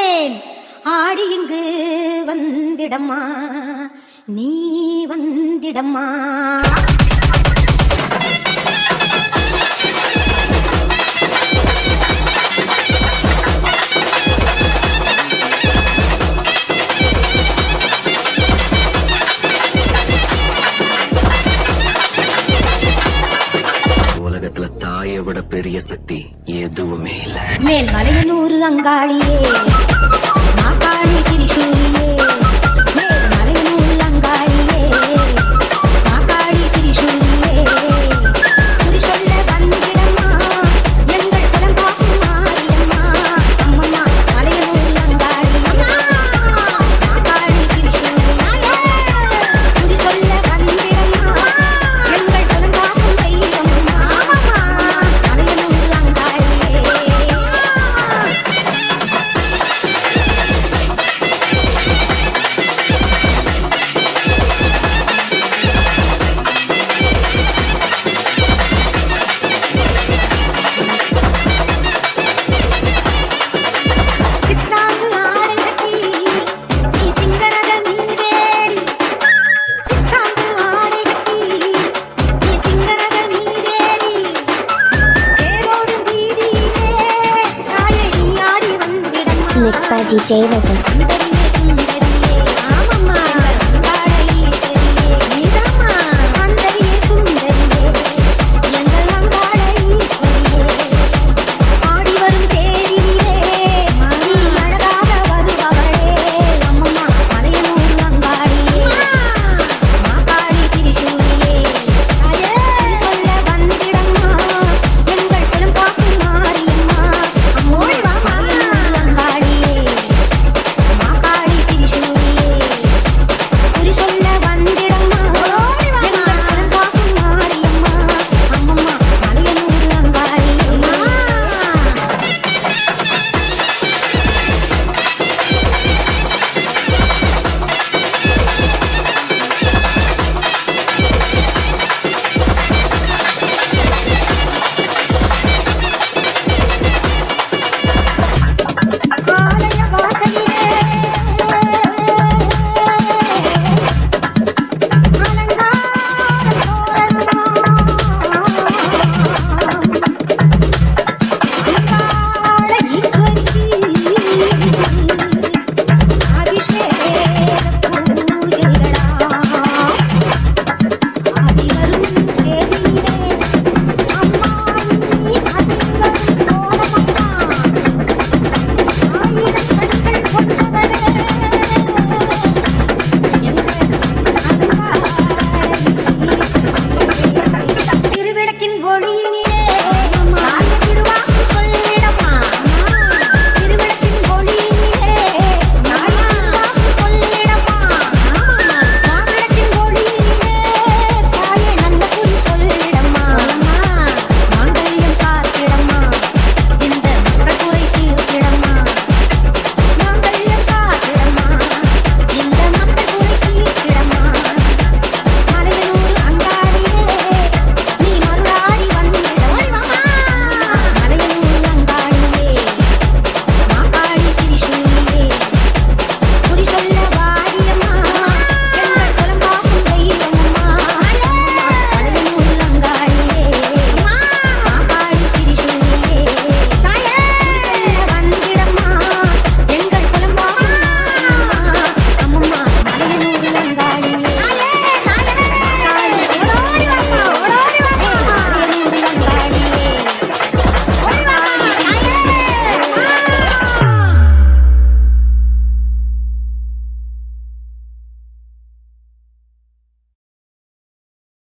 வந்தேன். ஆடி இங்கு வந்திடம்மா. நீ வந்திடம்மா. பெரிய சக்தி எதுவுமே இல்ல. Melmalayanur அங்காளியே மாகாணி திரிசூரியே by DJ Lizzie.